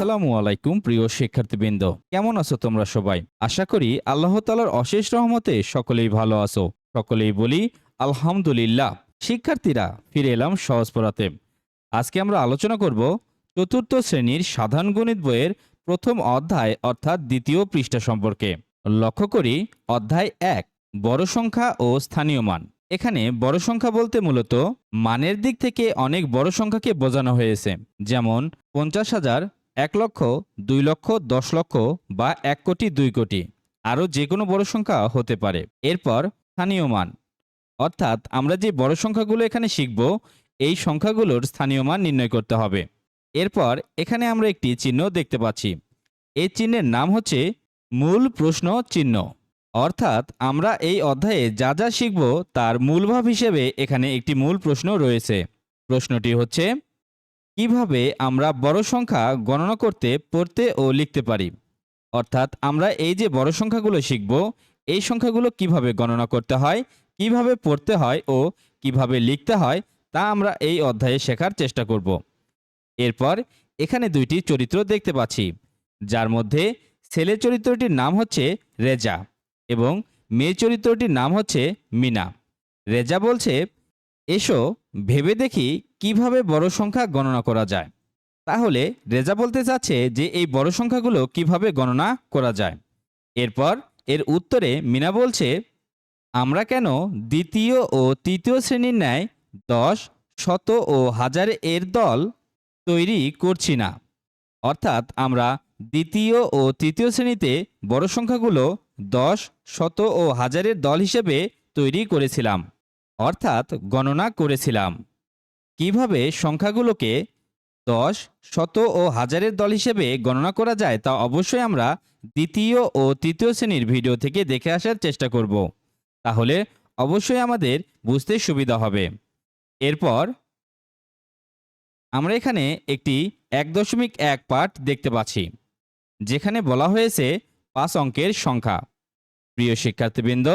আসসালামু আলাইকুম, প্রিয় শিক্ষার্থীবৃন্দ। কেমন আছো তোমরা সবাই? আশা করি আল্লাহ তালার অশেষ রহমতে সকলেই ভালো আছো। সকলেই বলি, আলহামদুলিল্লাহ। শিক্ষার্থীরা, ফিরে এলাম সহজ পড়াতে আজকে আমরা আলোচনা করব চতুর্থ শ্রেণির সাধারণ গণিত বইয়ের প্রথম অধ্যায়, অর্থাৎ দ্বিতীয় পৃষ্ঠা সম্পর্কে। লক্ষ্য করি, অধ্যায় এক, বড় সংখ্যা ও স্থানীয় মান। এখানে বড় সংখ্যা বলতে মূলত মানের দিক থেকে অনেক বড় সংখ্যাকে বোঝানো হয়েছে। যেমন, পঞ্চাশ হাজার এক লক্ষ, দুই লক্ষ, দশ লক্ষ বা এক কোটি, দুই কোটি আরও যে কোনো বড় সংখ্যা হতে পারে। এরপর স্থানীয় মান। অর্থাৎ আমরা যে বড় সংখ্যাগুলো এখানে শিখব, এই সংখ্যাগুলোর স্থানীয় মান নির্ণয় করতে হবে। এরপর এখানে আমরা একটি চিহ্ন দেখতে পাচ্ছি। এই চিহ্নের নাম হচ্ছে মূল প্রশ্ন চিহ্ন। অর্থাৎ আমরা এই অধ্যায়ে যা যা শিখব তার মূলভাব হিসেবে এখানে একটি মূল প্রশ্ন রয়েছে। প্রশ্নটি হচ্ছে কীভাবে আমরা বড় সংখ্যা গণনা করতে, পড়তে ও লিখতে পারি? অর্থাৎ আমরা এই যে বড় সংখ্যাগুলো শিখব, এই সংখ্যাগুলো কীভাবে গণনা করতে হয়, কীভাবে পড়তে হয় ও কীভাবে লিখতে হয়, তা আমরা এই অধ্যায়ে শেখার চেষ্টা করব। এরপর এখানে দুইটি চরিত্র দেখতে পাচ্ছি, যার মধ্যে ছেলে চরিত্রটির নাম হচ্ছে রেজা এবং মেয়ে চরিত্রটির নাম হচ্ছে মিনা। রেজা বলছে, এসো, ভেবে দেখি কীভাবে বড় সংখ্যা গণনা করা যায়? তাহলে রেজা বলতে চাচ্ছে যে এই বড় সংখ্যাগুলো কীভাবে গণনা করা যায়? এরপর এর উত্তরে মিনা বলছে, আমরা কেন দ্বিতীয় ও তৃতীয় শ্রেণির ন্যায় দশ, শত ও হাজার এর দল তৈরি করছি না? অর্থাৎ আমরা দ্বিতীয় ও তৃতীয় শ্রেণীতে বড় সংখ্যাগুলো দশ, শত ও হাজারের দল হিসেবে তৈরি করেছিলাম। অর্থাৎ গণনা করেছিলাম। কীভাবে সংখ্যাগুলোকে দশ, শত ও হাজারের দল হিসেবে গণনা করা যায় তা অবশ্যই আমরা দ্বিতীয় ও তৃতীয় শ্রেণির ভিডিও থেকে দেখে আসার চেষ্টা করব। তাহলে অবশ্যই আমাদের বুঝতে সুবিধা হবে। এরপর আমরা এখানে একটি এক দশমিক এক পাঠ দেখতে পাচ্ছি, যেখানে বলা হয়েছে পাঁচ অঙ্কের সংখ্যা। প্রিয় শিক্ষার্থীবৃন্দ,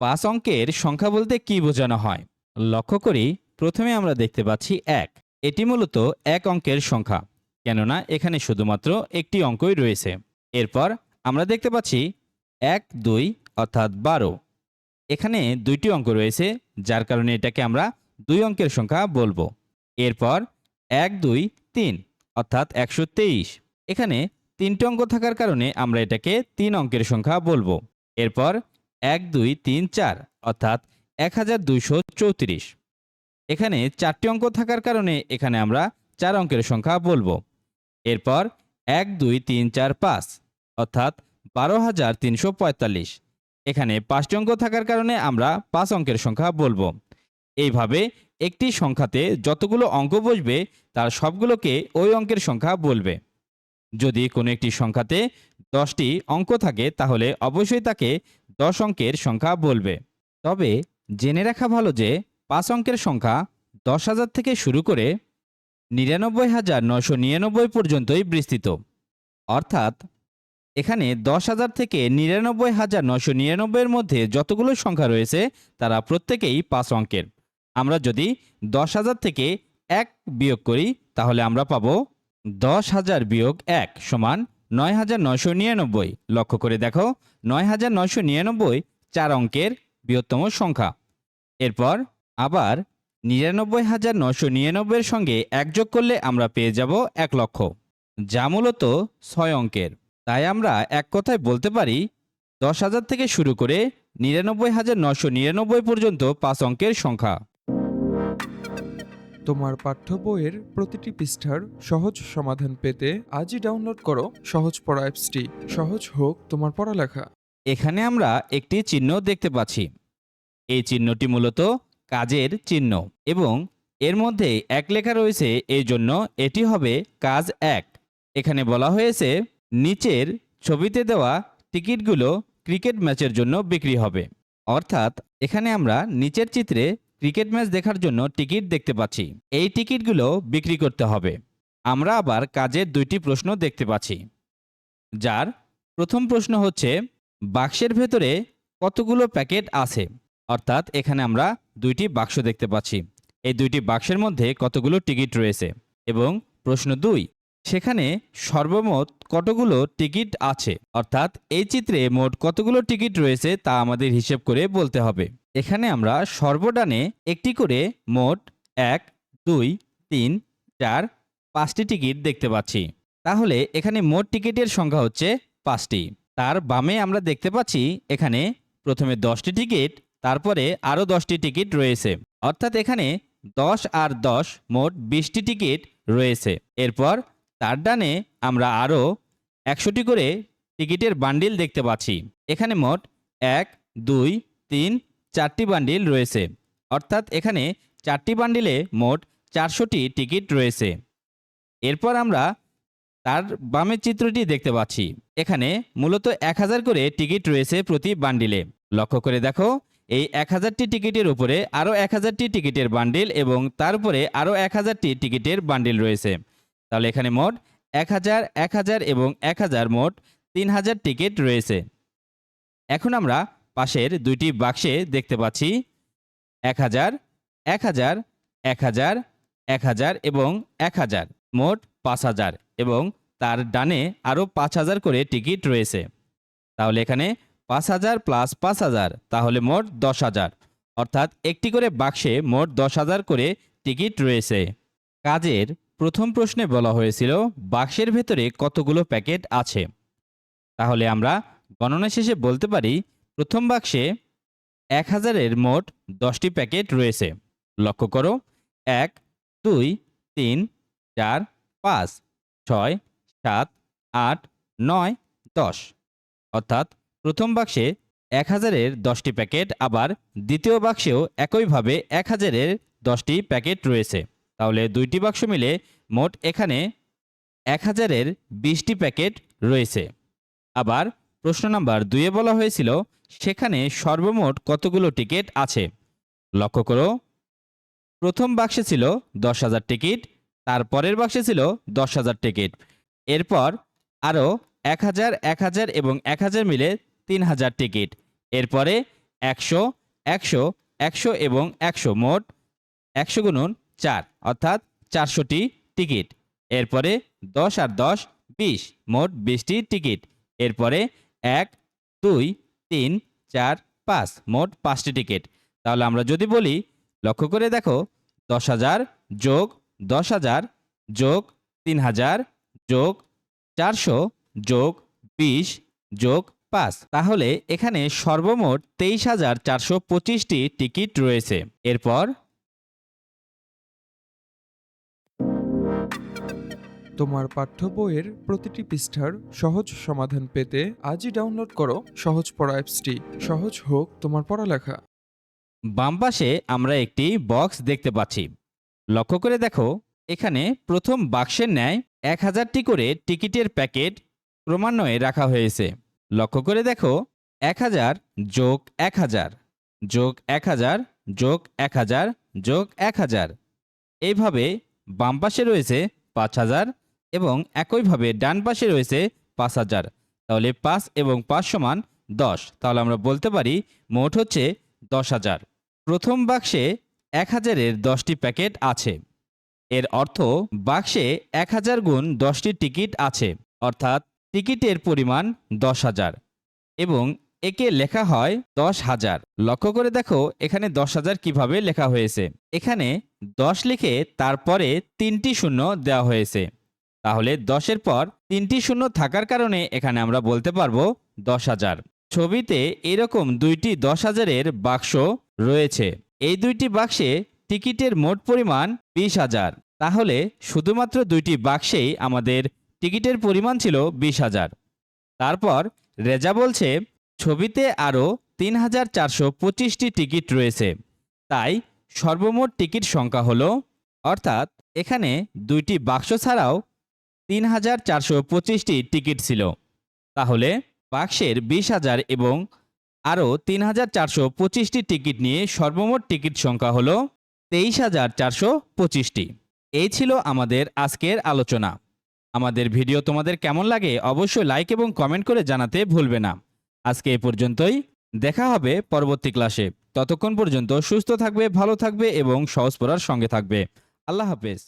পাঁচ অঙ্কের সংখ্যা বলতে কি বোঝানো হয়? লক্ষ্য করি প্রথমে আমরা দেখতে পাচ্ছি এক। এটি মূলত এক অঙ্কের সংখ্যা, কেননা এখানে শুধুমাত্র একটি অঙ্কই রয়েছে। এরপর আমরা দেখতে পাচ্ছি এক, দুই, অর্থাৎ বারো। এখানে দুইটি অঙ্ক রয়েছে, যার কারণে এটাকে আমরা দুই অঙ্কের সংখ্যা বলব। এরপর এক, দুই, তিন, অর্থাৎ একশো তেইশ। এখানে তিনটি অঙ্ক থাকার কারণে আমরা এটাকে তিন অঙ্কের সংখ্যা বলব। এরপর এক, দুই, তিন, চার, অর্থাৎ এক হাজার দুইশো চৌত্রিশ। এখানে চারটি অঙ্ক থাকার কারণে এখানে আমরা চার অঙ্কের সংখ্যা বলব। এরপর এক, দুই, তিন, চার, পাঁচ, অর্থাৎ বারো হাজার তিনশো পঁয়তাল্লিশ। এখানে পাঁচটি অঙ্ক থাকার কারণে আমরা পাঁচ অঙ্কের সংখ্যা বলব। এইভাবে একটি সংখ্যাতে যতগুলো অঙ্ক বসবে, তার সবগুলোকে ওই অঙ্কের সংখ্যা বলবে। যদি কোনো একটি সংখ্যাতে দশটি অঙ্ক থাকে, তাহলে অবশ্যই তাকে দশ অঙ্কের সংখ্যা বলবে। তবে জেনে রাখা ভালো যে পাঁচ অঙ্কের সংখ্যা দশ হাজার থেকে শুরু করে নিরানব্বই হাজার নয়শো নিরানব্বই পর্যন্তই বিস্তৃত। অর্থাৎ এখানে দশ হাজার থেকে নিরানব্বই হাজার নয়শো নিরানব্বইয়ের মধ্যে যতগুলো সংখ্যা রয়েছে তারা প্রত্যেকেই পাঁচ অঙ্কের। আমরা যদি দশ হাজার থেকে এক বিয়োগ করি, তাহলে আমরা পাব দশ হাজার বিয়োগ এক সমান নয় হাজার নয়শো নিরানব্বই। লক্ষ্য করে দেখো, নয় হাজার নয়শো নিরানব্বই চার অঙ্কের বৃহত্তম সংখ্যা। এরপর আবার নিরানব্বই হাজার নশো নিরানব্বইয়ের সঙ্গে একযোগ করলে আমরা পেয়ে যাব এক লক্ষ। যা মূলত ছয় অঙ্কের। তাই আমরা এক কথায় বলতে পারি দশ হাজার থেকে শুরু করে নিরানব্বই হাজার নশো নিরানব্বই পর্যন্ত পাঁচ অঙ্কের সংখ্যা। তোমার পাঠ্য বইয়ের প্রতিটি পৃষ্ঠার সহজ সমাধান পেতে আজই ডাউনলোড করো সহজ পড়া অ্যাপসটি। সহজ হোক তোমার পড়ালেখা। এখানে আমরা একটি চিহ্ন দেখতে পাচ্ছি। এই চিহ্নটি মূলত কাজের চিহ্ন এবং এর মধ্যে এক লেখা রয়েছে এই জন্য এটি হবে কাজ এক। এখানে বলা হয়েছে, নিচের ছবিতে দেওয়া টিকিটগুলো ক্রিকেট ম্যাচের জন্য বিক্রি হবে। অর্থাৎ, এখানে আমরা নিচের চিত্রে ক্রিকেট ম্যাচ দেখার জন্য টিকিট দেখতে পাচ্ছি। এই টিকিটগুলো বিক্রি করতে হবে। আমরা আবার কাজের দুইটি প্রশ্ন দেখতে পাচ্ছি। যার প্রথম প্রশ্ন হচ্ছে, বাক্সের ভেতরে কতগুলো প্যাকেট আছে? অর্থাৎ, এখানে আমরা দুইটি বাক্স দেখতে পাচ্ছি। এই দুইটি বাক্সের মধ্যে কতগুলো টিকিট রয়েছে? এবং প্রশ্ন দুই, সেখানে সর্বমোট কতগুলো টিকিট আছে? অর্থাৎ এই চিত্রে মোট কতগুলো টিকিট রয়েছে তা আমাদের হিসেব করে বলতে হবে। এখানে আমরা সর্বডানে একটি করে মোট এক, দুই, তিন, চার, পাঁচটি টিকিট দেখতে পাচ্ছি। তাহলে এখানে মোট টিকিটের সংখ্যা হচ্ছে পাঁচটি। তার বামে আমরা দেখতে পাচ্ছি এখানে প্রথমে দশটি টিকিট তারপরে আরও দশটি টিকিট রয়েছে। অর্থাৎ এখানে দশ আর দশ মোট বিশটি টিকিট রয়েছে। এরপর তার ডানে আমরা আরও একশোটি করে টিকিটের বান্ডিল দেখতে পাচ্ছি। এখানে মোট এক, দুই, তিন, চারটি বান্ডিল রয়েছে। অর্থাৎ এখানে চারটি বান্ডিলে মোট চারশোটি টিকিট রয়েছে। এরপর আমরা তার বামের চিত্রটি দেখতে পাচ্ছি। এখানে মূলত এক হাজার করে টিকিট রয়েছে প্রতি বান্ডিলে। লক্ষ্য করে দেখো এই এক হাজারটি টিকিটের উপরে আরও এক হাজারটি টিকিটের বান্ডিল এবং তারপরে আরও এক হাজারটি টিকিটের বান্ডিল রয়েছে। তাহলে এখানে মোট এক হাজার এক হাজার এবং এক হাজার মোট তিন হাজার টিকিট রয়েছে। এখন আমরা পাশের দুইটি বাক্সে দেখতে পাচ্ছি এক হাজার এক হাজার এক হাজার এক হাজার এবং এক হাজার, মোট পাঁচ হাজার এবং তার ডানে আরও পাঁচ হাজার করে টিকিট রয়েছে। তাহলে এখানে পাঁচ হাজার প্লাস পাঁচ হাজার, তাহলে মোট দশ হাজার। অর্থাৎ একটি করে বাক্সে মোট দশ হাজার করে টিকিট রয়েছে। কাজের প্রথম প্রশ্নে বলা হয়েছিল, বাক্সের ভেতরে কতগুলো প্যাকেট আছে? তাহলে আমরা গণনা শেষে বলতে পারি, প্রথম বাক্সে এক হাজারের মোট দশটি প্যাকেট রয়েছে। লক্ষ্য করো, এক, দুই, তিন, চার, পাঁচ, ছয়, সাত, আট, নয়, দশ। অর্থাৎ প্রথম বাক্সে এক হাজারের দশটি প্যাকেট, আবার দ্বিতীয় বাক্সেও একইভাবে এক হাজারের দশটি প্যাকেট রয়েছে। তাহলে দুইটি বাক্স মিলে মোট এখানে এক হাজারের বিশটি প্যাকেট রয়েছে। আবার প্রশ্ন নাম্বার দুইয়ে বলা হয়েছিল, সেখানে সর্বমোট কতগুলো টিকিট আছে? লক্ষ্য করো, প্রথম বাক্সে ছিল দশ হাজার টিকিট, তার পরের বাক্সে ছিল দশ হাজার টিকিট। এরপর আরও এক হাজার এক হাজার এবং এক হাজার মিলে তিন হাজার টিকিট। এরপরে একশো একশো একশো এবং একশো মোট একশো গুণন চার, অর্থাৎ চারশোটি টিকিট। এরপরে দশ আর দশ, বিশ, মোট বিশটি টিকিট। এরপরে এক, দুই, তিন, চার, পাঁচ, মোট পাঁচটি টিকিট। তাহলে আমরা যদি বলি, লক্ষ্য করে দেখো দশ হাজার যোগ দশ হাজার যোগ তিন হাজার যোগ চারশো যোগ বিশ যোগ পাঁচ তাহলে এখানে সর্বমোট তেইশ হাজার চারশো পঁচিশটি টিকিট রয়েছে। এরপর তোমার পাঠ্য বইয়ের প্রতিটি পৃষ্ঠার সহজ সমাধান পেতে আজই ডাউনলোড করো সহজ পড়া অ্যাপসটি। সহজ হোক তোমার পড়ালেখা। বাম পাশে আমরা একটি বক্স দেখতে পাচ্ছি। লক্ষ্য করে দেখো এখানে প্রথম বাক্সের ন্যায় এক হাজারটি করে টিকিটের প্যাকেট ক্রমান্বয়ে রাখা হয়েছে। লক্ষ্য করে দেখো, এক হাজার যোগ এক হাজার, যোগ এক হাজার, যোগ এক হাজার, যোগ এক হাজার। এইভাবে বাম পাশে রয়েছে পাঁচ হাজার এবং একইভাবে ডান পাশে রয়েছে পাঁচ হাজার। তাহলে পাঁচ এবং পাঁচ সমান দশ। তাহলে আমরা বলতে পারি মোট হচ্ছে দশ হাজার। প্রথম বাক্সে এক হাজারের দশটি প্যাকেট আছে। এর অর্থ বাক্সে এক হাজার গুণ দশটি টিকিট আছে। অর্থাৎ টিকিটের পরিমাণ দশ হাজার এবং একে লেখা হয় দশ হাজার। লক্ষ্য করে দেখো, এখানে দশ হাজার কীভাবে লেখা হয়েছে। এখানে দশ লিখে তারপরে তিনটি শূন্য দেওয়া হয়েছে। তাহলে দশের পর তিনটি শূন্য থাকার কারণে এখানে আমরা বলতে পারব দশ হাজার। ছবিতে এরকম দুইটি দশ হাজারের বাক্স রয়েছে। এই দুইটি বাক্সে টিকিটের মোট পরিমাণ বিশ হাজার। তাহলে শুধুমাত্র দুইটি বাক্সেই আমাদের টিকিটের পরিমাণ ছিল বিশ হাজার। তারপর রেজা বলছে, ছবিতে আরও তিন হাজার চারশো পঁচিশটি টিকিট রয়েছে। তাই সর্বমোট টিকিট সংখ্যা হলো, অর্থাৎ এখানে দুইটি বাক্স ছাড়াও তিন হাজার চারশো পঁচিশটি টিকিট ছিল। তাহলে বাক্সের বিশ হাজার এবং আরও তিন হাজার চারশো পঁচিশটি টিকিট নিয়ে সর্বমোট টিকিট সংখ্যা হলো তেইশ হাজার চারশো পঁচিশটি। এই ছিল আমাদের আজকের আলোচনা। আমাদের ভিডিও তোমাদের কেমন লাগে অবশ্যই লাইক এবং কমেন্ট করে জানাতে ভুলবে না। আজকে এ পর্যন্তই। দেখা হবে পরবর্তী ক্লাসে ততক্ষণ পর্যন্ত সুস্থ থাকবে, ভালো থাকবে এবং সহজ পড়ার সঙ্গে থাকবে। আল্লাহ হাফেজ।